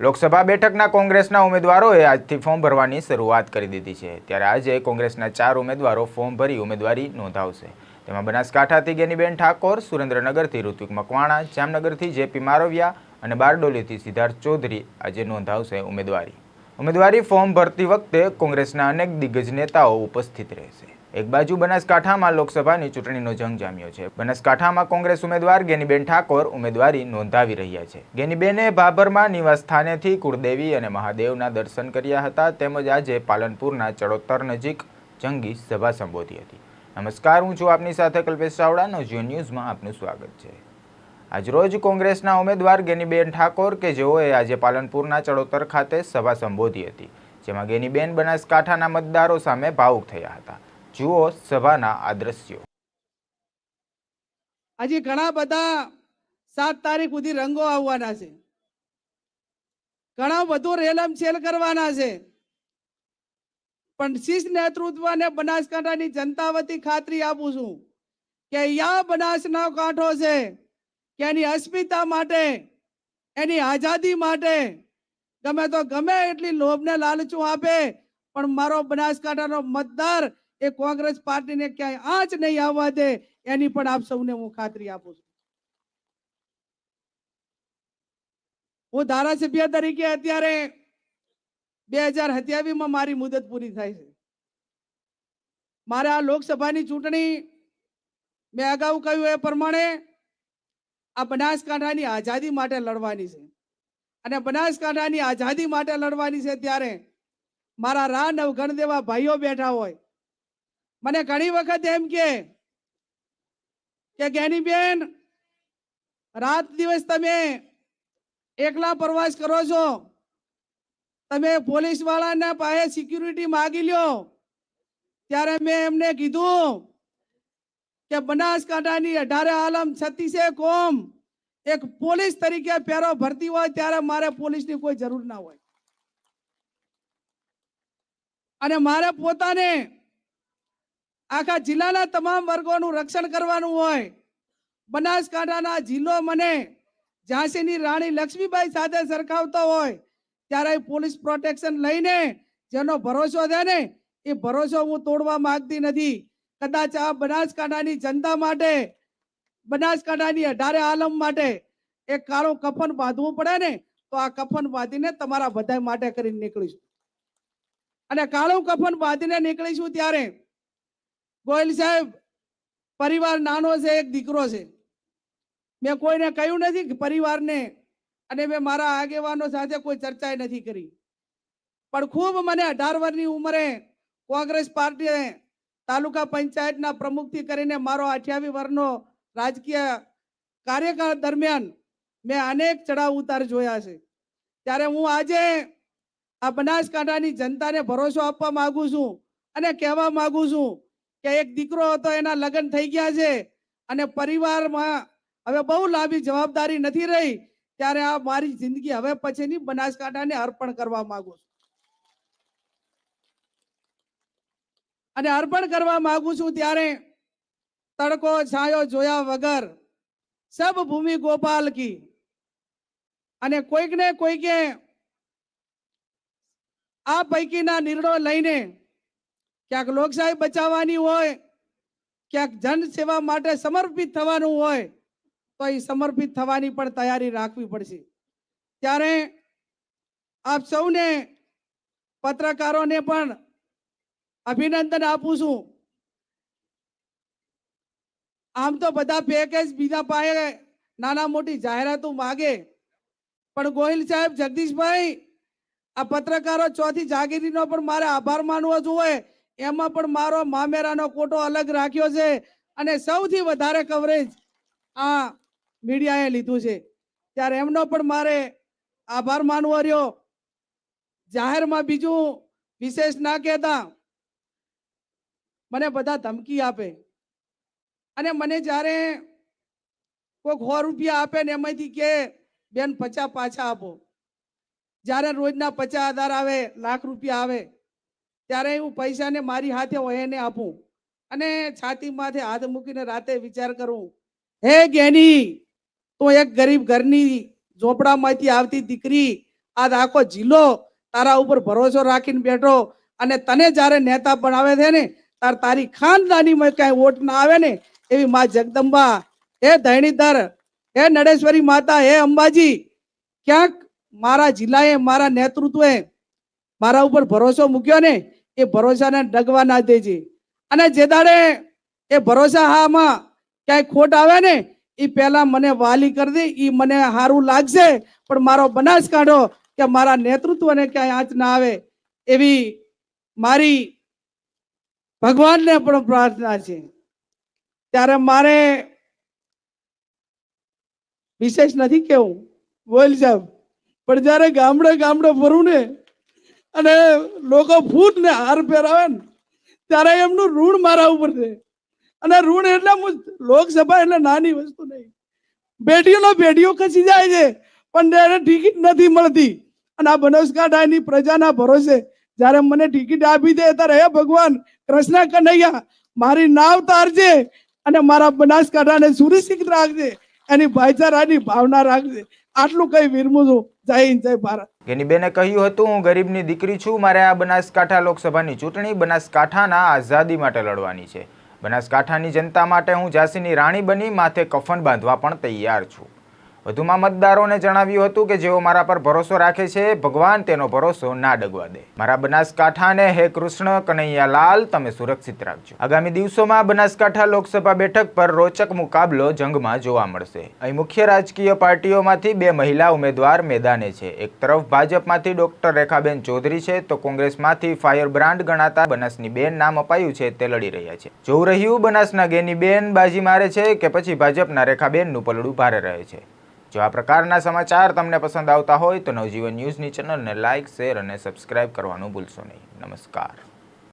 લોકસભા બેઠકના કોંગ્રેસના ઉમેદવારોએ આજથી ફોર્મ ભરવાની શરૂઆત કરી દીધી છે. ત્યારે આજે કોંગ્રેસના ચાર ઉમેદવારો ફોર્મ ભરી ઉમેદવારી નોંધાવશે. તેમાં બનાસકાંઠાથી ગેનીબેન ઠાકોર, સુરેન્દ્રનગરથી ઋત્વિક મકવાણા, જામનગરથી જેપી મારવિયા અને બારડોલીથી સિદ્ધાર્થ ચૌધરી આજે નોંધાવશે ઉમેદવારી. ઉમેદવારી ફોર્મ ભરતી વખતે કોંગ્રેસના અનેક દિગ્ગજ નેતાઓ ઉપસ્થિત રહેશે. એક બાજુ બનાસકાંઠામાં લોકસભાની ચૂંટણીનો જંગ જામ્યો છે. બનાસકાંઠામાં કોંગ્રેસ ઉમેદવાર ગેનીબેન ઠાકોર ઉમેદવારી નોંધાવી રહ્યા છે. ગેનીબેને ભાભરમાં નિવાસ સ્થાનેથી કુળદેવી અને મહાદેવના દર્શન કર્યા હતા, તેમજ આજે પાલનપુરના ચડોતર નજીક જંગી સભા સંબોધી હતી. નમસ્કાર, હું છું આપની સાથે કલ્પેશ ચાવડા નવજીવન ન્યૂઝમાં આપનું સ્વાગત છે. આજરોજ કોંગ્રેસના ઉમેદવાર ગેનીબેન ઠાકોર કે જેઓએ આજે પાલનપુરના ચડોતર ખાતે સભા સંબોધી હતી, જેમાં ગેનીબેન બનાસકાંઠાના મતદારો સામે ભાવુક થયા હતા. જુઓ સભાના આ દ્રશ્યો. હજી ઘણા બધા સાત તારીખ સુધી રંગો આવવાના છે. ઘણા વધુ રેલમ છેલ કરવાના છે. પણ શિસ્ત નેતૃત્વને બનાસકાંઠાની જનતા વતી ખાતરી આપું છું કે યા બનાસનો કાંઠો છે, કે એની અસ્મિતા માટે, એની આઝાદી માટે, ગમે તો ગમે એટલી લોભને લાલચું આપે, પણ મારો બનાસકાંઠાનો મતદાર એ કોંગ્રેસ પાર્ટીને ક્યાંય આંચ નહીં આવવા દે, એની પણ આપ સૌને હું ખાતરી આપું છું. હું ધારાસભ્ય તરીકે અત્યારે બે હજાર સત્યાવીસમાં મારી મુદત પૂરી થાય છે. મારે આ લોકસભાની ચૂંટણી મેં અગાઉ કહ્યું એ પ્રમાણે આ બનાસકાંઠાની આઝાદી માટે લડવાની છે. અને બનાસકાંઠાની આઝાદી માટે લડવાની છે ત્યારે મારા રા નવગણ દેવા ભાઈઓ બેઠા હોય મને ઘણી વખત એમ કે કે જ્ઞાનીબેન રાત દિવસ તમે એકલા પ્રવાસ કરો છો. તમે પોલીસ વાળાના પાસે સિક્યુરિટી માગી લ્યો. ત્યારે મેં એમને કીધું કે બનાસકાંઠાની અઢારે આલમ છત્તીસે કોમ એક પોલીસ તરીકે પેરો ભરતી હોય ત્યારે મારે પોલીસની કોઈ જરૂર ના હોય. અને મારે પોતાને આખા જિલ્લાના તમામ વર્ગોનું રક્ષણ કરવાનું હોય. બનાસકાંઠાના જિલ્લો મને ઝાંસીની રાણી લક્ષ્મીબાઈ સાથે સરખાવતો હોય, ત્યારે પોલીસ પ્રોટેક્શન લઈને જેનો ભરોસો છે ને, એ ભરોસો હું તોડવા માંગતી નથી. કદાચ આ બનાસકાંઠાની જનતા માટે, બનાસકાંઠાની અઢારે આલમ માટે એક કાળું કફન બાંધવું પડે ને, તો આ કફન બાંધીને તમારા બધા માટે કરીને નીકળીશું. અને કાળું કફન બાંધીને નીકળીશું ત્યારે ગોયલ સાહેબ, પરિવાર નાનો છે, એક દીકરો છે. મેં કોઈને કહ્યું નથી પરિવારને અને મેં મારા આગેવાનો સાથે કોઈ ચર્ચા નથી કરી. પણ ખૂબ મને અઢાર વર્ષની ઉંમરે કોંગ્રેસ પાર્ટીએ તાલુકા પંચાયતના પ્રમુખથી કરીને મારો અઠ્યાવીસ વર્ષનો રાજકીય કાર્યકાળ દરમિયાન મેં અનેક ચડાવ ઉતાર જોયા છે. ત્યારે હું આજે આ બનાસકાંઠાની જનતાને ભરોસો આપવા માગું છું અને કહેવા માગું છું કે એક દીકરો હતો, એના લગ્ન થઈ ગયા છે અને પરિવારમાં હવે બહુ લાંબી જવાબદારી નથી રહી, ત્યારે આ મારી જિંદગી હવે પછીની બનાસકાંઠાને અર્પણ કરવા માંગુ છું. અને અર્પણ કરવા માંગુ છું ત્યારે તડકો છાયો જોયા વગર સબ ભૂમિ ગોપાલ કી. અને કોઈક ને કોઈકે આ પૈકીના નિર્ણયો લઈને ક્યાંક લોકશાહી બચાવવાની હોય, ક્યાંક જન સેવા માટે સમર્પિત થવાનું હોય, તો એ સમર્પિત થવાની પણ તૈયારી રાખવી પડશે. ત્યારે આપ સૌને પત્રકારોને પણ અભિનંદન આપું છું. આમ તો બધા પેકેજ બીજા પાસે નાના મોટી જાહેરાતો માગે. પણ ગોહિલ સાહેબ, જગદીશભાઈ, આ પત્રકારો ચોથી જાગીરીનો પણ મારે આભાર માનવો જોઈએ. એમાં પણ મારો મામેરાનો કોટો અલગ રાખ્યો છે અને સૌથી વધારે કવરેજ આ મીડિયાએ લીધું છે. ત્યારે એમનો પણ મારે આભાર માનવો રહ્યો. જાહેરમાં બીજું વિશેષ ના કહેતા. મને બધા ધમકી આપે. અને મને જ્યારે કોઈક સો રૂપિયા આપે ને એમાંથી કે, બેન, પચાસ પાછા આપો. જ્યારે રોજના પચાસ હજાર આવે, લાખ રૂપિયા આવે ત્યારે હું પૈસાને મારી હાથે હોય એને આપું અને છાતી માથે હાથ મૂકીને રાતે વિચાર કરું, હે જ્ઞાની તો એક ગરીબ ઘરની ઝોપડામાંથી આવતી દીકરી, આ આખો જિલ્લો તારા ઉપર ભરોસો રાખીને બેઠો અને તને જ્યારે નેતા બનાવે છે ને, તાર તારી ખાનદાનીમાં કાંઈ વોટ ના આવે ને એવી મા જગદંબા, હે ધૈણીધર, હે નડેશ્વરી માતા, હે અંબાજી, ક્યાંક મારા જિલ્લાએ મારા નેતૃત્વે મારા ઉપર ભરોસો મૂક્યો ને એ ભરોસાને ડગવા ના દેજે. અને જે દાડે એ ભરોસા હામાં ક્યાંય ખોટ આવે ને એ પહેલા મને વાલી કરી દે એ મને સારું લાગશે, પણ મારો બનાસકાંઠો કે મારા નેતૃત્વને ક્યાંય આંચ ના આવે. એવી મારી ભગવાનને પણ પ્રાર્થના છે. ત્યારે મારે વિશેષ નથી કેવું, બોલ સાહેબ. પણ જ્યારે ગામડે ગામડે ફરું ને અને લોકો ફૂટને હાર પહેરાવે ને, ત્યારે એમનું ઋણ મારા ઉપર છે. અને ઋણ એટલે લોકસભા એટલે નાની વસ્તુ નહીં. બેટીઓનો બેટીઓ ખસી જાય છે, પણ એને ટિકિટ નથી મળતી. અને આ બનાસકાંઠાની પ્રજાના ભરોસે જ્યારે મને ટિકિટ આપી દે ત્યારે હે ભગવાન, કૃષ્ણ કનૈયા, મારી નાવ તારજે અને મારા બનાસકાંઠાને સુરક્ષિત રાખજે. એની ભાઈચારાની ભાવના રાખજે. આટલું કઈ વિરમું છું. જય હિન્દ, જય ભારત. ગેનીબેને કહ્યું હતું, હું ગરીબની દીકરી છું, મારે આ બનાસકાંઠા લોકસભાની ચૂંટણી બનાસકાંઠાના આઝાદી માટે લડવાની છે. બનાસકાંઠાની જનતા માટે હું ઝાંસીની રાણી બની, માથે કફન બાંધવા પણ તૈયાર છું. વધુમાં મતદારોને જણાવ્યું હતું કે જેઓ મારા પર ભરોસો રાખે છે, ભગવાન તેનો ભરોસો ના ડગવા દે. મારા બનાસકાંઠાને હે કૃષ્ણ, કનૈયાલાલ, તમે સુરક્ષિત રાખજો. આગામી દિવસોમાં બનાસકાંઠા લોકસભા બેઠક પર રોચક મુકાબલો જંગમાં જોવા મળશે. અહીં મુખ્ય રાજકીય પાર્ટીઓમાંથી બે મહિલા ઉમેદવાર મેદાને છે. એક તરફ ભાજપમાંથી ડોક્ટર રેખાબેન ચૌધરી છે, તો કોંગ્રેસમાંથી ફાયર બ્રાન્ડ ગણાતા બનાસની બેન નામ અપાયું છે, તે લડી રહ્યા છે. જોવું રહ્યું, બનાસના ગેની બેન બાજી મારે છે કે પછી ભાજપના રેખાબેનનું પલડું ભારે રહે છે. જો આ પ્રકારના સમાચાર તમને પસંદ આવતા હોય તો નવજીવન ન્યૂઝની ચેનલને લાઇક શેર અને સબસ્ક્રાઇબ કરવાનું ભૂલશો નહીં. નમસ્કાર.